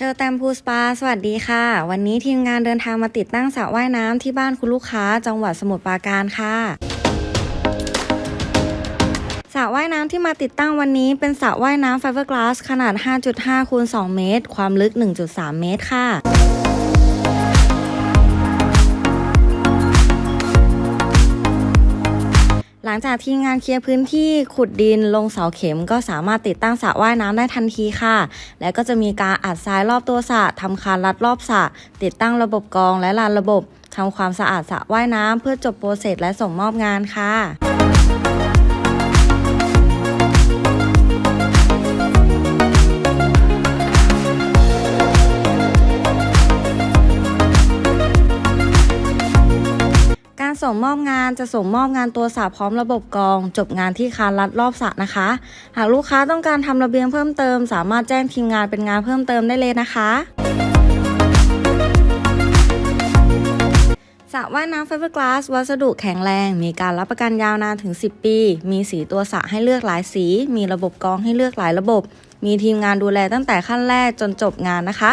เชอร์แตมพูสปา สวัสดีค่ะ วันนี้ทีมงานเดินทางมาติดตั้งสระว่ายน้ำที่บ้านคุณลูกค้าจังหวัดสมุทรปราการค่ะสระว่ายน้ำที่มาติดตั้งวันนี้เป็นสระว่ายน้ำไฟเบอร์กลาสขนาด 5.5คูณ2เมตร ความลึก 1.3 เมตรค่ะ หลังจากทีมงานเคลียร์พื้นที่ขุดดินลงเสาเข็มก็สามารถติดตั้งสระว่ายน้ำได้ทันทีค่ะ และก็จะมีการอัดทรายรอบตัวสระทำคานรัดรอบสระติดตั้งระบบกรองและลานระบบทำความสะอาดสระว่ายน้ำเพื่อจบโปรเซสและส่งมอบงานค่ะ ส่งมอบงานจะส่งมอบงานตัวสระพร้อมระบบกอง จบงานที่คานรัดรอบสระนะคะ หากลูกค้าต้องการทำระเบียงเพิ่มเติม สามารถแจ้งทีมงานเป็นงานเพิ่มเติมได้เลยนะคะสระว่ายน้ำไฟเบอร์กลาสวัสดุแข็งแรง มีการรับประกันยาวนานถึง 10 ปี มีสีตัวสระให้เลือกหลายสี มีระบบกองให้เลือกหลายระบบ มีทีมงานดูแลตั้งแต่ขั้นแรกจนจบงานนะคะ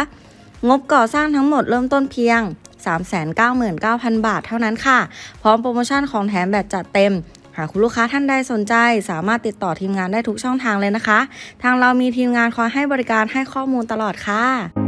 งบก่อสร้างทั้งหมดเริ่มต้นเพียง 399,000 บาทเท่านั้นค่ะ พร้อมโปรโมชั่นของแถมแบบจัดเต็ม หากคุณลูกค้าท่านใดสนใจ สามารถติดต่อทีมงานได้ทุกช่องทางเลยนะคะ ทางเรามีทีมงานคอยให้บริการให้ข้อมูลตลอดค่ะ